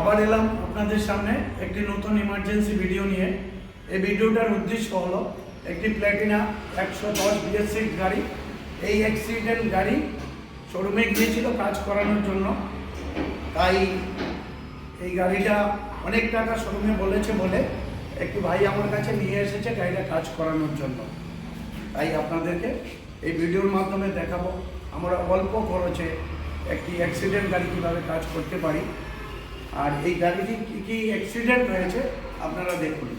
আবার এলাম আপনাদের সামনে একটি নতুন ইমার্জেন্সি ভিডিও নিয়ে। এই ভিডিওটার উদ্দেশ্য হলো একটি প্ল্যাটিনা একশো দশ বিএসসি গাড়ি। এই অ্যাক্সিডেন্ট গাড়ি শোরুমে গিয়েছিল কাজ করানোর জন্য। তাই এই গাড়িটা অনেক টাকা শোরুমে বলেছে বলে একটি ভাই আমার কাছে নিয়ে এসেছে গাড়িটা কাজ করানোর জন্য। তাই আপনাদেরকে এই ভিডিওর মাধ্যমে দেখাবো। আমরা অল্প খরচে একটি অ্যাক্সিডেন্ট গাড়ি কীভাবে কাজ করতে পারি। আর এই গাড়িটি কী কী অ্যাক্সিডেন্ট হয়েছে, আপনারা দেখুন।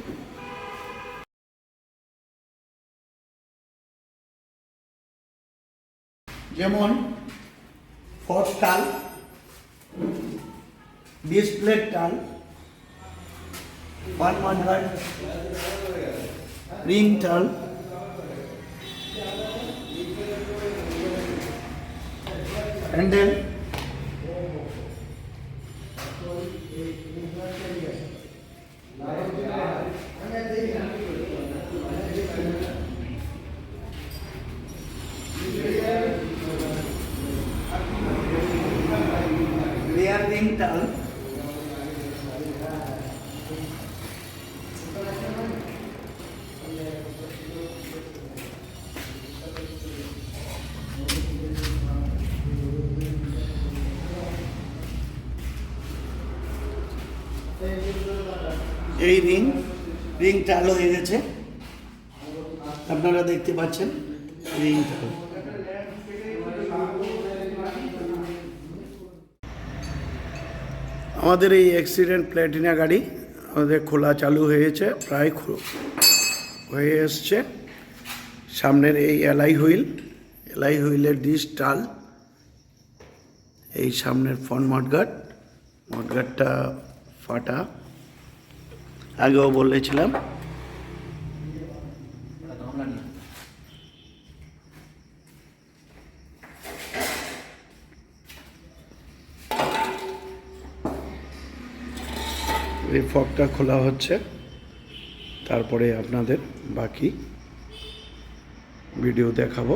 যেমন ফোর্থ টাল ডিসপ্লে টাল ওয়ান ওয়ান হার্ড রিং টাল। হ্যান্ডেল এই রিং রিং টাল হয়ে গেছে। আপনারা দেখতে পাচ্ছেন রিং টাল আমাদের এই অ্যাক্সিডেন্ট প্ল্যাটিনা গাড়ি আমাদের খোলা চালু হয়েছে, প্রায় খো- হয়ে এসছে। সামনের এই এলাই হুইল এলাই হুইলের ডিস টাল। এই সামনের ফ্রন্ট মডগার্ড মডগার্ডটা ফাটা। আগেও বলেছিলাম। এই ফকটা খোলা হচ্ছে। তারপরে আপনাদের বাকি ভিডিও দেখাবো।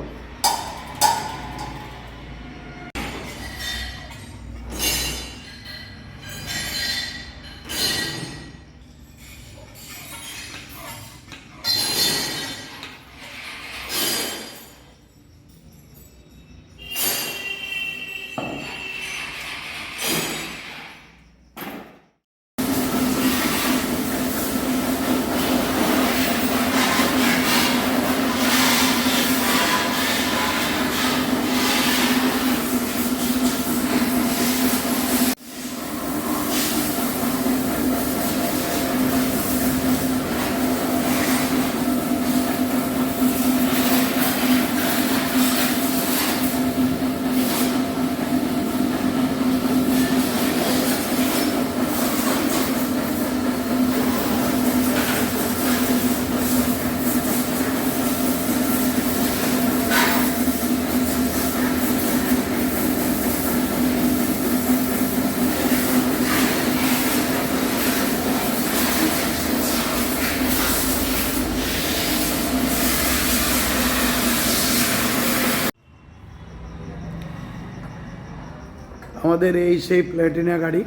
আমাদের এই সেই প্ল্যাটিনা গাড়ি,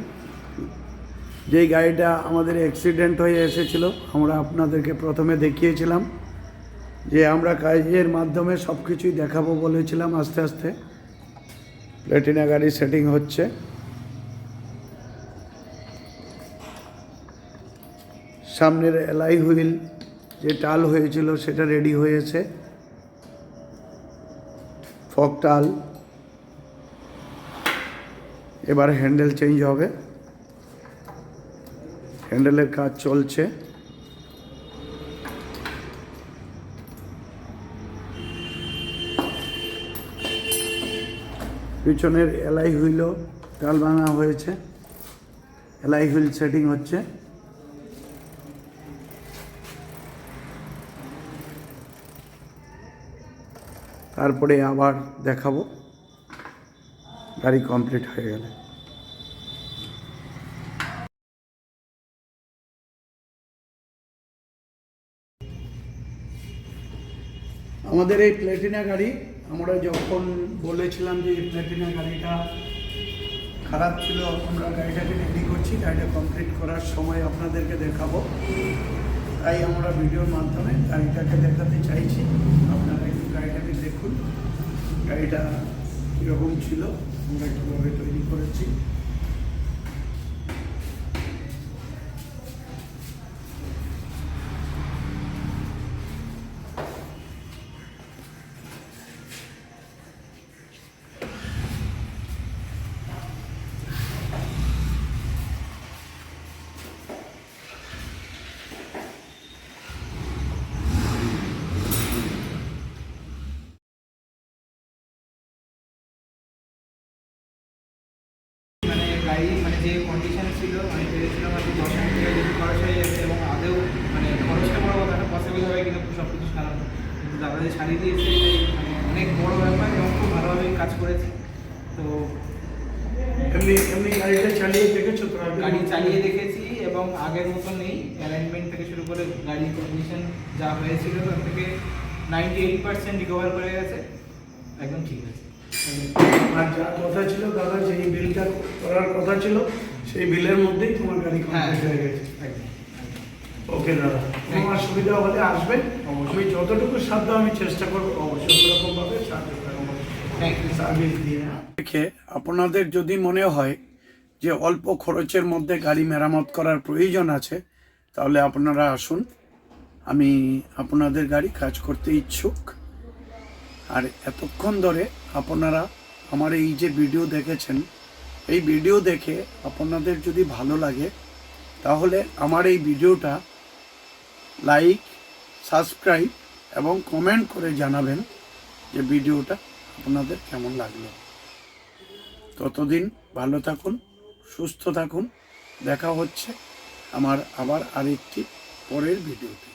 যেই গাড়িটা আমাদের অ্যাক্সিডেন্ট হয়ে এসেছিল, আমরা আপনাদেরকে প্রথমে দেখিয়েছিলাম যে আমরা কাজের মাধ্যমে সব কিছুই দেখাবো বলেছিলাম আস্তে আস্তে। প্ল্যাটিনা গাড়ি সেটিং হচ্ছে। সামনের এলাই হুইল যে টাল হয়েছিল, সেটা রেডি হয়েছে। ফক টাল। এবার হ্যান্ডেল চেঞ্জ হবে। হ্যান্ডেলের কাজ চলছে। পিছনের এলাই হুইলও টাল ভাঙা হয়েছে। এলাই হুইল সেটিং হচ্ছে। তারপরে আবার দেখাবো। গাড়ি কমপ্লিট হয়ে গেলে। আমাদের এই প্লেটিনা গাড়ি, আমরা যখন বলেছিলাম যে এই প্লেটিনা গাড়িটা খারাপ ছিল, আমরা গাড়িটাকে রেডি করছি, গাড়িটা কমপ্লিট করার সময় আপনাদেরকে দেখাবো। তাই আমরা ভিডিওর মাধ্যমে গাড়িটাকে দেখাতে চাইছি। আপনারা একটু গাড়িটাকে দেখুন, গাড়িটা কীরকম ছিল। আমরা কীভাবে তৈরি করেছি। যে কন্ডিশন ছিল আমি ভেবেছিলাম আর কি দশ হাজার টাকা বেশি খরচ হয়ে যাচ্ছে এবং আদেও মানে খরচটা বড় কথা না পসিবল হবে কিন্তু সব কিছু সারানো কিন্তু দাদা যে সারিয়ে দিয়েছে মানে অনেক বড় ব্যাপার এবং খুব ভালোভাবে কাজ করেছে। তো এমনি এমনি গাড়িটা চালিয়ে দেখেছ তো? গাড়ি চালিয়ে দেখেছি এবং আগের মতো নেই। অ্যালাইনমেন্ট থেকে শুরু করে গাড়ির কন্ডিশন যা হয়েছিল তার থেকে নাইনটি এইট পার্সেন্ট রিকভার করে গেছে। একদম ঠিক আছে। আর যা কথা ছিল দাদা যেই বিলটা করার কথা ছিল সেই বিলের মধ্যেই তোমার গাড়ি হ্যাঁ। কমপ্লিট হয়ে গেছে। ওকে দাদা তোমার সুবিধা হলে আসবে আমি যতটুকু সাধ্য আমি চেষ্টা করব অবশ্যই সার্ভিস দিয়ে। দেখে আপনাদের যদি মনে হয় যে অল্প খরচের মধ্যে গাড়ি মেরামত করার প্রয়োজন আছে তাহলে আপনারা আসুন। আমি আপনাদের গাড়ি কাজ করতে ইচ্ছুক। আর এতক্ষণ ধরে আপনারা আমার এই যে ভিডিও দেখেছেন, এই ভিডিও দেখে আপনাদের যদি ভালো লাগে, তাহলে আমার এই ভিডিওটা লাইক, সাবস্ক্রাইব এবং কমেন্ট করে জানাবেন যে ভিডিওটা আপনাদের কেমন লাগল। ততদিন ভালো থাকুন, সুস্থ থাকুন। দেখা হচ্ছে আমার আবার আরেকটি পরের ভিডিওতে।